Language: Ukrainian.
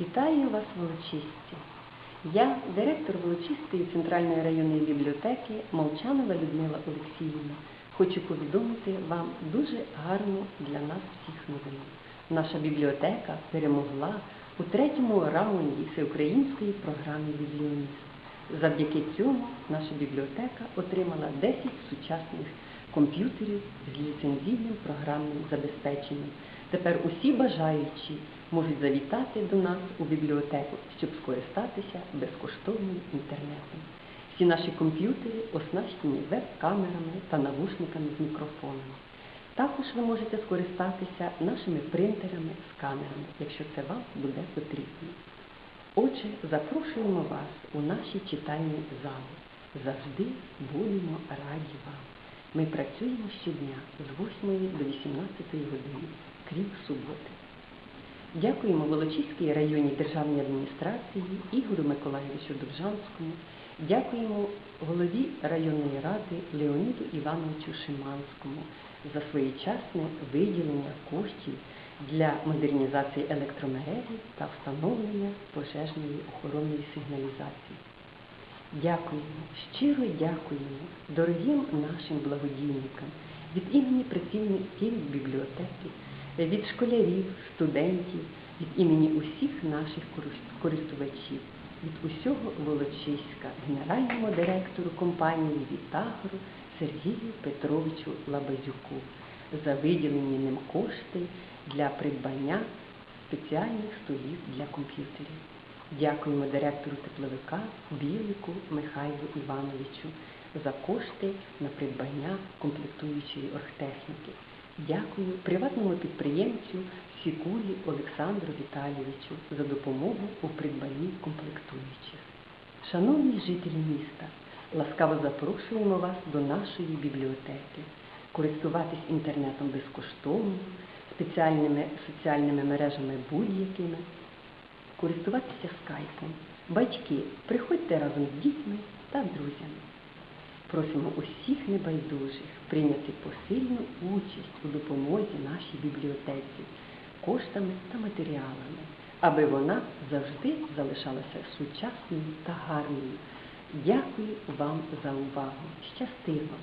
Вітаю вас, Волочисті! Я, директор Волочиської центральної районної бібліотеки Молчанова Людмила Олексіївна, хочу повідомити вам дуже гарну для нас всіх новину. Наша бібліотека перемогла у третьому раунді всеукраїнської програми Бібліоніст. Завдяки цьому наша бібліотека отримала 10 сучасних комп'ютерів з ліцензійним програмним забезпеченням. Тепер усі бажаючі можуть завітати до нас у бібліотеку, щоб скористатися безкоштовним інтернетом. Всі наші комп'ютери оснащені веб-камерами та навушниками з мікрофонами. Також ви можете скористатися нашими принтерами, сканерами, якщо це вам буде потрібно. Отже, запрошуємо вас у наші читальні зали. Завжди будемо раді вам. Ми працюємо щодня з 8 до 18 години, крім суботи. Дякуємо Волочиській районній державній адміністрації Ігорю Миколаєвичу Довжанському. Дякуємо голові районної ради Леоніду Івановичу Шиманському за своєчасне виділення коштів для модернізації електромережі та встановлення пожежної охоронної сигналізації. Дякуємо, щиро дякуємо дорогим нашим благодійникам від імені працівників бібліотеки, від школярів, студентів, від імені усіх наших користувачів, від усього Волочиська, генеральному директору компанії Вітагро Сергію Петровичу Лабазюку за виділені ним кошти для придбання спеціальних столів для комп'ютерів. Дякуємо директору тепловика Білику Михайлу Івановичу за кошти на придбання комплектуючої оргтехніки. Дякую приватному підприємцю Сікулі Олександру Віталійовичу за допомогу у придбанні комплектуючих. Шановні жителі міста, ласкаво запрошуємо вас до нашої бібліотеки, користуватись інтернетом безкоштовно, спеціальними соціальними мережами будь-якими, користуватися скайпом. Батьки, приходьте разом з дітьми та друзями. Просимо усіх небайдужих прийняти посильну участь у допомозі нашій бібліотеці коштами та матеріалами, аби вона завжди залишалася сучасною та гарною. Дякую вам за увагу. Щастиво!